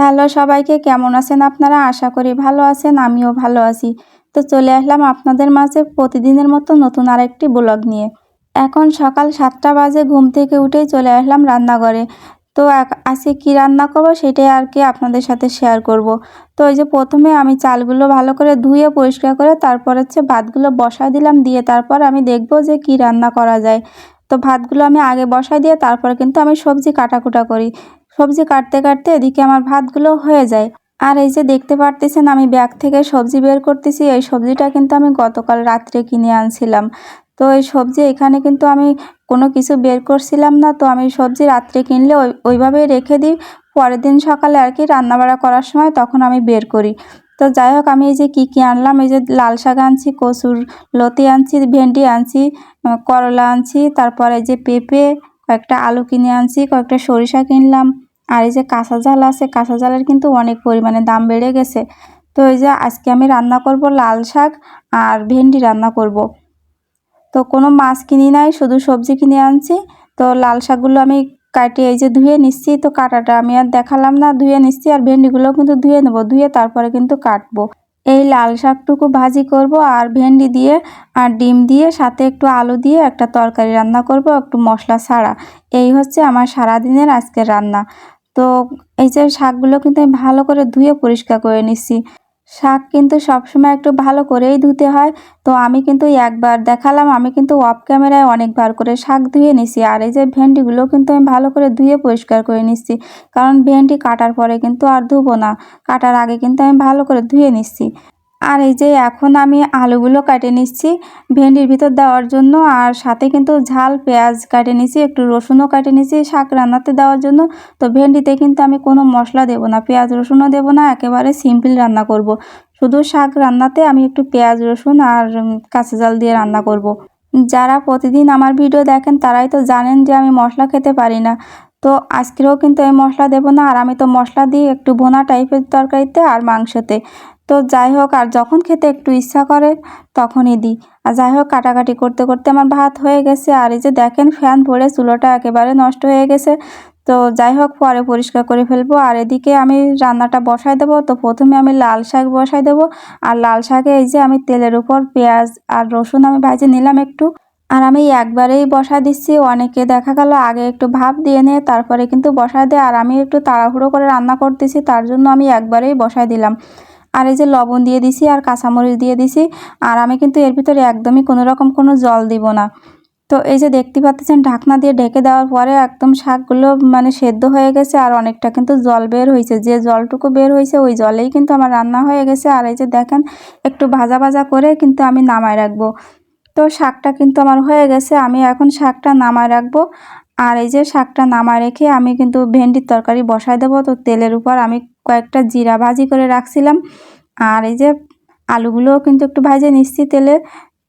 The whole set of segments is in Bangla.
হ্যালো সবাইকে, কেমন আছেন আপনারা? আশা করি ভালো আছেন, আমিও ভালো আছি। তো চলে আসলাম আপনাদের মাঝে প্রতিদিনের মতো নতুন আরেকটি ব্লগ নিয়ে। এখন সকাল সাতটা বাজে, ঘুম থেকে উঠেই চলে আসলাম রান্নাঘরে। তো আজকে কি রান্না করব সেটাই আর কি আপনাদের সাথে শেয়ার করব। তো এই যে প্রথমে আমি চালগুলো ভালো করে ধুয়ে, পরিষ্কার করে, তারপর হচ্ছে ভাতগুলো বসায় দিলাম, দিয়ে তারপর আমি দেখব যে কি রান্না করা যায়। তো ভাতগুলো আমি আগে বসাই দিয়ে, তারপর কিন্তু আমি সবজি কাটাকুটা করি। সবজি কাটতে কাটতে এদিকে আমার ভাতগুলো হয়ে যায়। আর এই যে দেখতে পারতেছেন, আমি ব্যাগ থেকে সবজি বের করতেছি। এই সবজিটা কিন্তু আমি গতকাল রাত্রে কিনে আনছিলাম। তো এই সবজি এখানে কিন্তু আমি কোনো কিছু বের করছিলাম না। তো আমি সবজি রাত্রে কিনলে ওই, ওইভাবেই রেখে দিই। পরের দিন সকালে আর কি রান্নাবাড়া করার সময় তখন আমি বের করি। তো যাই হোক, আমি এই যে কী কী আনলাম? এই যে লাল শাক আনছি, কচুর লতি আনছি, ভেন্ডি আনছি করলা আনছি, তারপরে যে পেঁপে কয়েকটা আলু কিনে আনছি, কয়েকটা সরিষা কিনলাম। আর এই যে কাঁচা জাল আছে, কাঁচা জালের কিন্তু অনেক পরিমাণে দাম বেড়ে গেছে। তো এই যে আজকে আমি রান্না করব লাল শাক আর ভেন্ডি রান্না করব। তো কোনো মাছ কিনি নাই, শুধু সবজি কিনে আনছি। তো লাল শাকগুলো আমি কাটিয়ে এই যে ধুয়ে নিচ্ছি, তো কাটাটা আমি আর দেখালাম না, ধুয়ে নিচ্ছি আর ভেন্ডিগুলো কিন্তু ধুয়ে নেব, ধুয়ে তারপরে কিন্তু কাটবো। এই লাল শাকটুকু ভাজি করব আর ভেন্ডি দিয়ে আর ডিম দিয়ে, সাথে একটু আলু দিয়ে একটা তরকারি রান্না করব, একটু মশলা ছাড়া। এই হচ্ছে আমার সারাদিনের আজকের রান্না। তো এই যে শাকগুলো কিন্তু আমি ভালো করে ধুয়ে পরিষ্কার করে নিচ্ছি। শাক কিন্তু সবসময় একটু ভালো করেই ধুতে হয়। তো আমি কিন্তু একবার দেখালাম, আমি কিন্তু অফ ক্যামেরায় অনেকবার করে শাক ধুয়ে নিছি। আর এই যে ভেন্ডিগুলো কিন্তু আমি ভালো করে ধুয়ে পরিষ্কার করে নিচ্ছি কারণ ভেন্ডি কাটার পরে কিন্তু আর ধুবো না। কাটার আগে কিন্তু আমি ভালো করে ধুয়ে নিচ্ছি আর এই যে এখন আমি আলুগুলো কাটে নিচ্ছি ভেন্ডির ভিতর দেওয়ার জন্য, আর সাথে কিন্তু ঝাল, পেঁয়াজ কাটে নিচ্ছি একটু রসুনও কাটে নিচ্ছি শাক রান্নাতে দেওয়ার জন্য তো ভেন্ডিতে কিন্তু আমি কোনো মশলা দেবো না, পেঁয়াজ রসুনও দেবো না, একেবারে সিম্পল রান্না করব। শুধু শাক রান্নাতে আমি একটু পেঁয়াজ রসুন আর কাঁচা জাল দিয়ে রান্না করব। যারা প্রতিদিন আমার ভিডিও দেখেন তারাই তো জানেন যে আমি মশলা খেতে পারি না তো আজকেও কিন্তু আমি মশলা দেবো না, আর আমি তো মশলা দিই একটু ভোনা টাইপের তরকারিতে আর মাংসতে তো যাই হোক, আর যখন খেতে একটু ইচ্ছা করে, তখনই দিই। আর যাই হোক, কাটাকাটি করতে করতে আমার ভাত হয়ে গেছে, আর এই যে দেখেন, ফ্যান পড়ে, চুলোটা একেবারে নষ্ট হয়ে গেছে। তো যাই হোক, পরে পরিষ্কার করে ফেলব। আর এদিকে আমি রান্নাটা বসাই দেবো। তো প্রথমে আমি লাল শাক বসাই দেবো। আর লাল শাকে এই যে আমি তেলের উপর পেঁয়াজ আর রসুন আমি ভাজে নিলাম একটু। আর আমি একবারেই বসা দিচ্ছি। অনেকে দেখা গেল আগে একটু ভাব দিয়ে নিয়ে, তারপরে কিন্তু বসায় দেয়। আর আমি একটু তাড়াহুড়ো করে রান্না করতেছি, তার জন্য আমি একবারেই বসায় দিলাম। আর এই যে লবণ দিয়ে দিছি আর কাঁচামরিচ দিয়ে দিছি, আর আমি কিন্তু এর ভিতরে একদমই কোনো রকম কোনো জল দিব না। তো এই যে দেখতে পাচ্ছেন, ঢাকনা দিয়ে ঢেকে দেওয়ার পরে একদম শাকগুলো মানে সেদ্ধ হয়ে গেছে আর অনেকটা কিন্তু জল বের হয়েছে। যে জলটুকু বের হয়েছে ওই জলেই কিন্তু আমার রান্না হয়ে গেছে। আর এই যে দেখেন, একটু ভাজা ভাজা করে কিন্তু আমি নামায় রাখব। তো শাকটা কিন্তু আমার হয়ে গেছে, আমি এখন শাকটা নামায় রাখব। আর এই যে শাকটা নামা রেখে আমি কিন্তু ভেন্ডির তরকারি বসাই দেবো। তো তেলের উপর আমি কয়েকটা জিরা ভাজি করে রাখছিলাম। আর এই যে আলুগুলোও কিন্তু একটু ভাজে নিচ্ছি তেলে।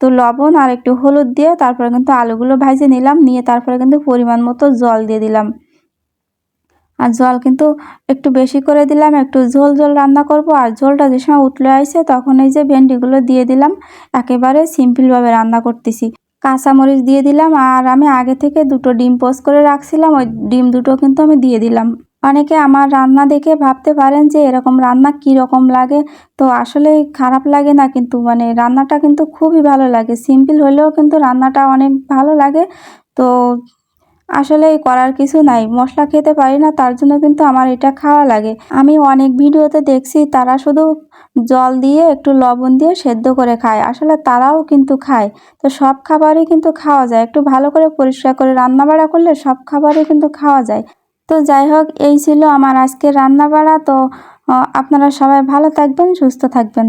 তো লবণ আর একটু হলুদ দিয়ে তারপরে কিন্তু আলুগুলো ভাজে নিলাম। নিয়ে তারপরে কিন্তু পরিমাণ মতো জল দিয়ে দিলাম। আর জল কিন্তু একটু বেশি করে দিলাম। একটু ঝোল ঝোল রান্না করব। আর ঝোলটা যে সময় উঠলে আসে তখন এই যে ভেন্ডিগুলো দিয়ে দিলাম। একেবারে সিম্পলভাবে রান্না করতেছি। কাঁচামরিচ দিয়ে দিলাম আর আমি আগে থেকে দুটো ডিম পোস্ট করে রাখছিলাম। ওই ডিম দুটো কিন্তু আমি দিয়ে দিলাম। অনেকে আমার রান্না দেখে ভাবতে পারেন যে এরকম রান্না কি রকম লাগে। তো আসলে খারাপ লাগে না কিন্তু মানে রান্নাটা কিন্তু খুবই ভালো লাগে। সিম্পল হলেও কিন্তু রান্নাটা অনেক ভালো লাগে। তো আসলে এই করার কিছু নাই। মশলা খেতে পারি না, তার জন্য কিন্তু আমার এটা খাওয়া লাগে। আমি অনেক ভিডিওতে দেখছি তারা শুধু জল দিয়ে একটু লবণ দিয়ে সেদ্ধ করে খায়। আসলে তারাও কিন্তু খায়। তো সব খাবারই কিন্তু খাওয়া যায়। একটু ভালো করে পরিষ্কার করে রান্না বাড়া করলে সব খাবারই কিন্তু খাওয়া যায়। তো যাই হোক, এই ছিল আমার আজকের রান্না বাড়া তো আপনারা সবাই ভালো থাকবেন, সুস্থ থাকবেন।